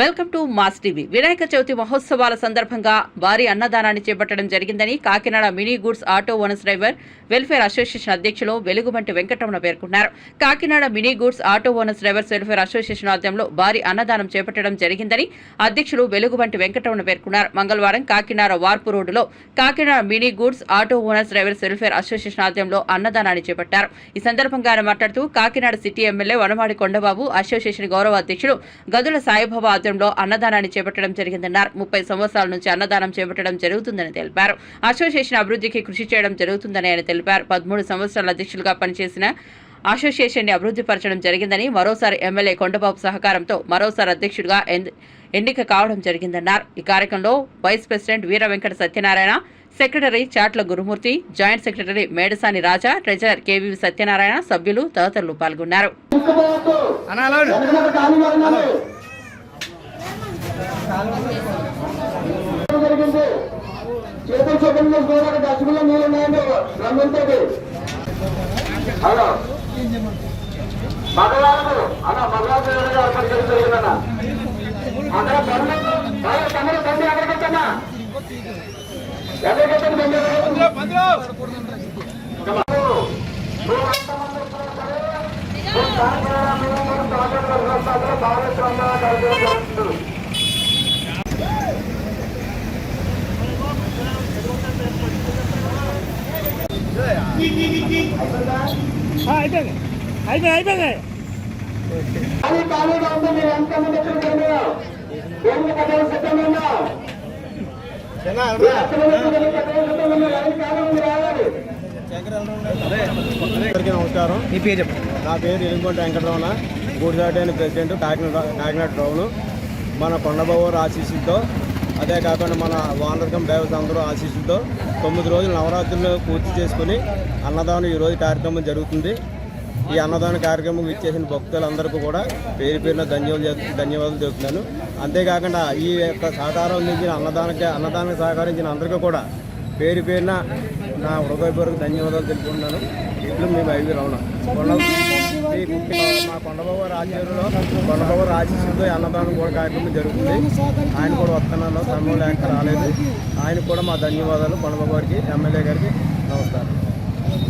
Welcome to Mass TV. Vinayaka Chavithi మహోత్సవాల సందర్భంగా భారీ అన్నదానాన్ని చేపట్టడం జరిగిందని Kakinada mini goods auto owners driver welfare association అధ్యక్షులు వెలుగుబంటి వెంకటరమణ పేర్కొన్నారు. Kakinada mini goods auto owners drivers welfare association ఆధ్వర్యంలో భారీ అన్నదానం చేపట్టడం జరిగిందని అధ్యక్షులు వెలుగుబంటి వెంకటరమణ పేర్కొన్నారు. మంగళవారం కాకినాడ వార్పు రోడ్డులో Kakinada mini goods auto owners drivers welfare association ఆధ్వర్యంలో అన్నదానాన్ని చేపట్టారు. ఈ సందర్భంగా ఆయన మాట్లాడుతూ Kakinada city MLA Vanamadi Kondababu association గౌరవ అధ్యక్షుడు గదుల సాయిబాబా ఆధ్వర్యంలో అన్నదానాన్ని చేపట్టడం జరిగిందన్నారు. ముప్పై సంవత్సరాల నుంచి అన్నదానం చేపట్టడం జరుగుతుందని తెలిపారు. అసోసియేషన్ అభివృద్ధికి కృషి చేయడం జరుగుతుందని ఆయన తెలిపారు. పదమూడు సంవత్సరాల అధ్యక్షులుగా పనిచేసిన అసోసియేషన్ని అభివృద్ధి పరచడం జరిగిందని మరోసారి ఎమ్మెల్యే కొండబాబు సహకారంతో మరోసారి అధ్యక్షుడిగా ఎన్- ఎన్నిక కావడం జరిగిందన్నారు. ఈ కార్యక్రమంలో vice president Veera Venkata Satyanarayana secretary Chatla Gurumurthy joint secretary Medasani Raja treasurer KVV Satyanarayana సభ్యులు తదితరులు పాల్గొన్నారు. జరిగింది చేతులు చూపలు చేసుకోవాలి డస్ట్బిన్లో నీళ్ళు ఉన్నాయండి రంగులతో హలో మగవాళ్ళు అలా మగవాళ్ళు అక్కడ జరిగిందన్న అక్కడ బండి తమిళ బండి ఎక్కడికొచ్చన్నా ఎక్కడికొచ్చండి బండి బాగా అయిపోయింది. అయిపోయింది అయిపోయింది. ఖాళీగా ఉంది మీరు ఎంతమంది నమస్కారం. నీ పేరు చెప్పు. నా పేరు ఎలుగుంట వెంకటరమణ. గూడిదాటి అని ప్రెసిడెంట్ కాకినాడ కాకినాడ టౌన్ మన కొండబాబు ఆశీస్సులతో అదే కాకుండా మన వానరకం దేవత అందరూ ఆశీస్సులతో తొమ్మిది రోజులు నవరాత్రులు పూర్తి చేసుకుని అన్నదానం ఈరోజు కార్యక్రమం జరుగుతుంది. ఈ అన్నదాన కార్యక్రమం ఇచ్చేసిన భక్తులందరికీ కూడా పేరు పేరున ధన్యవాదాలు ధన్యవాదాలు చెబుతున్నాను అంతేకాకుండా ఈ యొక్క సహకారం అందించిన అన్నదానకి అన్నదానికి సహకరించిన అందరికీ కూడా పేరు పేరున నా హృదయపూర్వక ధన్యవాదాలు తెలుపుకుంటున్నాను. ఇట్లు మేము ఐదు రమణ శ్రీ ఈ మా కొండబాబు రాజేరులో కొండబాబు రాజశేషులతో అన్నదానం కూడా కార్యక్రమం జరుగుతుంది. ఆయన కూడా వస్తున్నాను సమయం లేక రాలేదు. ఆయన కూడా మా ధన్యవాదాలు. కొండబాబు గారికి ఎమ్మెల్యే గారికి నమస్కారం.